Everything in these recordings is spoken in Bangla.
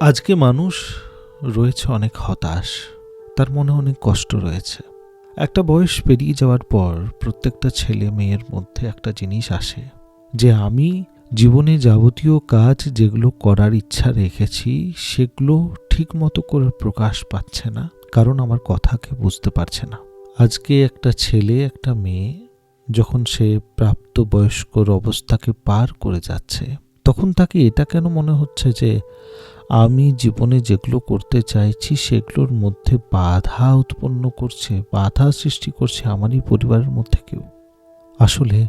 আজকে মানুষ রয়েছে অনেক হতাশ, তার মনে অনেক কষ্ট রয়েছে। একটা বয়স পেরিয়ে যাওয়ার পর প্রত্যেকটা ছেলে মেয়ের মধ্যে একটা জিনিস আসে, যে আমি জীবনে যাবতীয় কাজ যেগুলো করার ইচ্ছা রেখেছি, সেগুলো ঠিক মতো করে প্রকাশ পাচ্ছে না, কারণ আমার কথাকে বুঝতে পারছে না। আজকে একটা ছেলে, একটা মেয়ে যখন সে প্রাপ্তবয়স্কর অবস্থাকে পার করে যাচ্ছে তখন তাকে এটা কেন মনে হচ্ছে যে আমি জীবনে যেগুলো করতে চাইছি সেগুলোর মধ্যে বাধা উৎপন্ন করছে, বাধা সৃষ্টি করছে আমারই পরিবারের মধ্যে কেউ? আসলে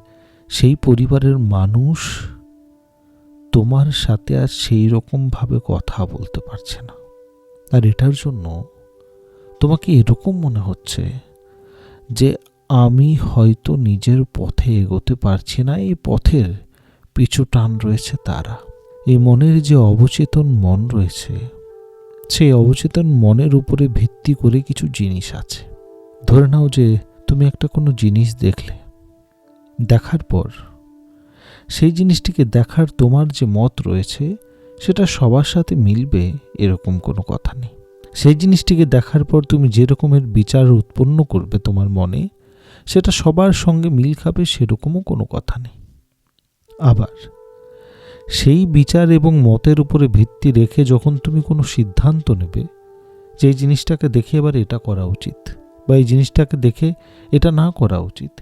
সেই পরিবারের মানুষ তোমার সাথে আর সেই রকমভাবে কথা বলতে পারছে না। আর এটার জন্য তোমাকে এরকম মনে হচ্ছে যে আমি হয়তো নিজের পথে এগোতে পারছি না। এই পথের পিছু টান রয়েছে তারা। এই মনের যে অবচেতন মন রয়েছে সেই অবচেতন মনের উপরে ভিত্তি করে কিছু জিনিস আছে। ধরে নাও যে তুমি একটা কোনো জিনিস দেখলে, দেখার পর সেই জিনিসটিকে দেখার তোমার যে মত রয়েছে, সেটা সবার সাথে মিলবে এরকম কোনো কথা নেই। সেই জিনিসটিকে দেখার পর তুমি যে রকমের বিচার উৎপন্ন করবে তোমার মনে, সেটা সবার সঙ্গে মিল খাবে সেরকমও কোনো কথা নেই। আবার। সেই বিচার এবং মতের উপরে ভিত্তি রেখে যখন তুমি কোনো সিদ্ধান্ত নেবে, যে জিনিসটাকে দেখে এবার এটা করা উচিত বা এই জিনিসটাকে দেখে এটা না করা উচিত,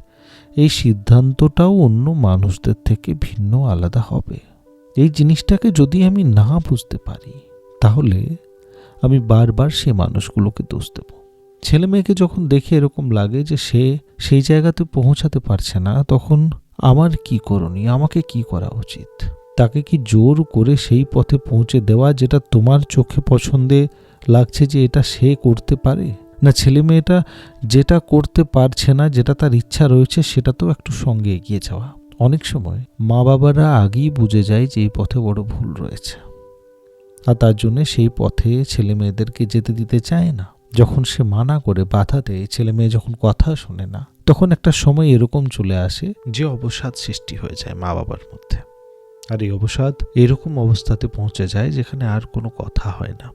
এই সিদ্ধান্তটাও অন্য মানুষদের থেকে ভিন্ন আলাদা হবে। এই জিনিসটাকে যদি আমি না বুঝতে পারি, তাহলে আমি বারবার সে মানুষগুলোকে দোষ দেব। ছেলে মেয়েকে যখন দেখে এরকম লাগে যে সে সেই জায়গাতে পৌঁছাতে পারছে না, তখন আমার কি করণীয়? আমাকে কি করা উচিত? তাকে কি জোর করে সেই পথে পৌঁছে দেওয়া যেটা তোমার চোখে পছন্দে লাগছে যে এটা সে করতে পারে? না, ছেলে মেয়েটা যেটা করতে পারছে না, যেটা তার ইচ্ছা রয়েছে, সেটা তো একটু সঙ্গে এগিয়ে যাওয়া। অনেক সময় মা বাবারা আগেই বুঝে যায় যে এই পথে বড় ভুল রয়েছে। আর তার জন্য সেই পথে ছেলে মেয়েদেরকে যেতে দিতে চায় না। যখন সে মানা করে বাধা দেয়, ছেলে মেয়ে যখন কথা শোনে না তখন একটা সময় এরকম চলে আসে যে অবসাদ সৃষ্টি হয়ে যায় মা বাবার মধ্যে। আর এই অবসাদ এরকম অবস্থাতে পৌঁছে যায় যেখানে আর কোনো কথা হয় না।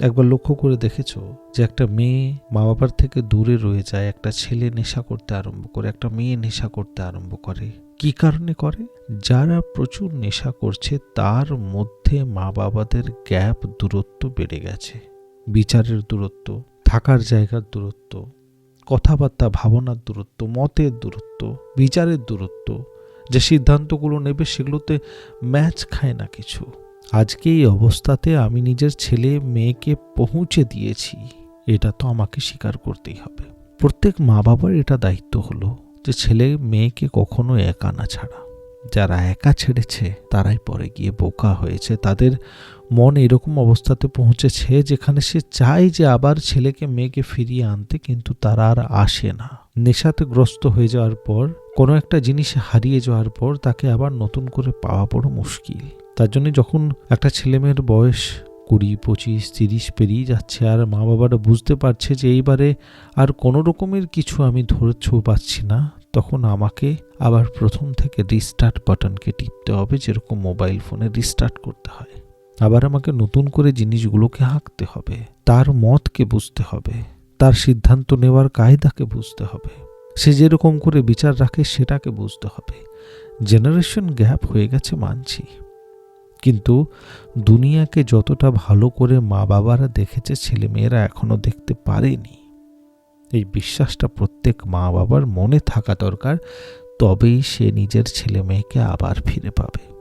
একবার লক্ষ্য করে দেখেছ যে একটা মেয়ে মা বাবার থেকে দূরে রয়ে যায়, একটা ছেলে নেশা করতে আরম্ভ করে, একটা মেয়ে নেশা করতে আরম্ভ করে। কি কারণে করে? যারা প্রচুর নেশা করছে, তার মধ্যে মা বাবাদের গ্যাপ দূরত্ব বেড়ে গেছে। বিচারের দূরত্ব, থাকার জায়গার দূরত্ব কথাবার্তা, ভাবনার দূরত্ব, মতের দূরত্ব, বিচারের দূরত্ব, যে সিদ্ধান্তগুলো নেবে সেগুলোতে ম্যাচ খায় না কিছু। আজকে এই অবস্থাতে আমি নিজের ছেলে, মেয়েকে পৌঁছে দিয়েছি। এটা তো আমাকে স্বীকার করতেই হবে। প্রত্যেক মা বাবার এটা দায়িত্ব হলো যে ছেলে, মেয়েকে কখনো একা না ছাড়া। যারা একা ছেড়েছে, তারাই পরে গিয়ে বোকা হয়েছে। তাদের মন এরকম অবস্থাতে পৌঁছেছে যেখানে সে চায় যে আবার ছেলেকে, মেয়েকে ফিরিয়ে আনতে, কিন্তু তারা আর আসে না। নেশাতে গ্রস্ত হয়ে যাওয়ার পর, কোনো একটা জিনিস হারিয়ে যাওয়ার পর তাকে আবার নতুন করে পাওয়া বড় মুশকিল। তার জন্য যখন একটা ছেলেমেয়ের বয়স কুড়ি, পঁচিশ, তিরিশ পেরিয়ে যাচ্ছে আর মা বাবারা বুঝতে পারছে যে এইবারে আর কোনো রকমের কিছু আমি ধরছ পাচ্ছি না তখন আমাকে আবার প্রথম থেকে রিস্টার্ট বাটনকে টিপতে হবে, যেরকম মোবাইল ফোনে রিস্টার্ট করতে হয়। আবার আমাকে নতুন করে জিনিসগুলোকে আঁকতে হবে, তার মতকে বুঝতে হবে, তার সিদ্ধান্ত নেওয়ার কায়দাকে বুঝতে হবে। সে যেরকম করে বিচার রাখে, সেটাকে বুঝতে হবে। জেনারেশন গ্যাপ হয়ে গেছে মানছি। কিন্তু দুনিয়াকে যতটা ভালো করে মা বাবারা দেখেছে, ছেলেমেয়েরা এখনও দেখতে পারেনি। এই বিশ্বাসটা প্রত্যেক মা বাবার মনে থাকা দরকার, তবেই সে নিজের ছেলে মেয়েকে আবার ফিরে পাবে।